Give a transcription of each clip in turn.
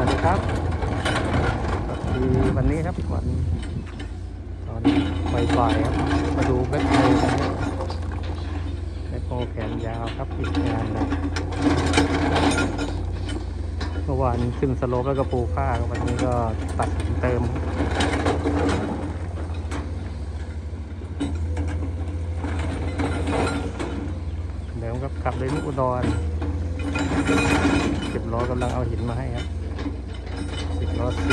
วัสดีครับคือวันนี้ครับวันตอนบ่ายๆครับ มาดูแบ็คโฮกันครับแบ็คโฮแขนยาวครับอีกงานหนะเมื่อวานขึ้นสโลปแล้วก็ปูผ้าวันนี้ก็ตัดเติมเดี๋ยวครับขับเลยนุอุดรสิบล้อกำลังเอาหินมาให้ครับ สิ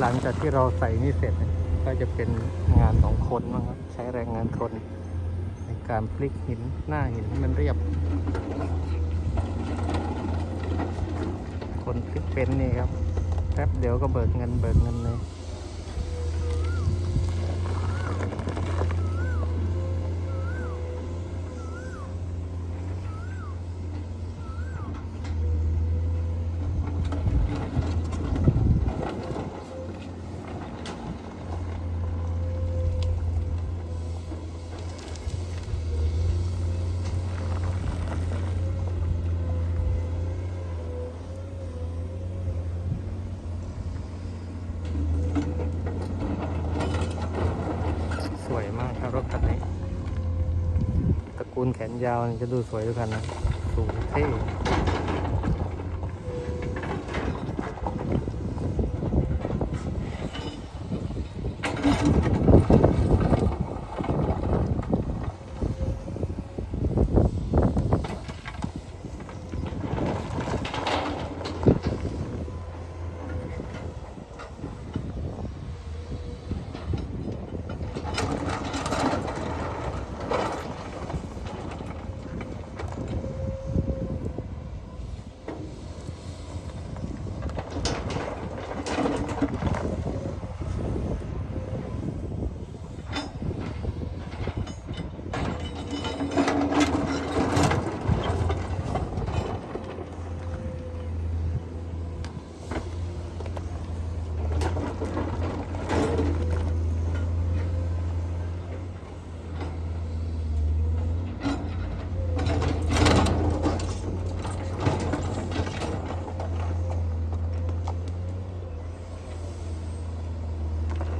หลังจากที่เราใส่นี่เสร็จ ก็จะเป็นงานของคนนะครับ ใช้แรงงานคน ในการพลิกหินหน้าหินให้มันเรียบ คนพลิกเป็นนี่ครับแป๊บเดี๋ยวก็เบิกเงินเบิกเงินเลย สวยมากครับรถคันนี้ ตระกูลแขนยาวนี่จะดูสวยด้วยกันนะ สูงเท่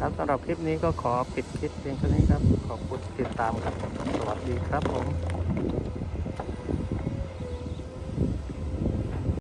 ครับสำหรับคลิปนี้ก็ขอปิดคลิปเพียงเท่านี้ครับ ขอบคุณติดตามครับ สวัสดีครับผม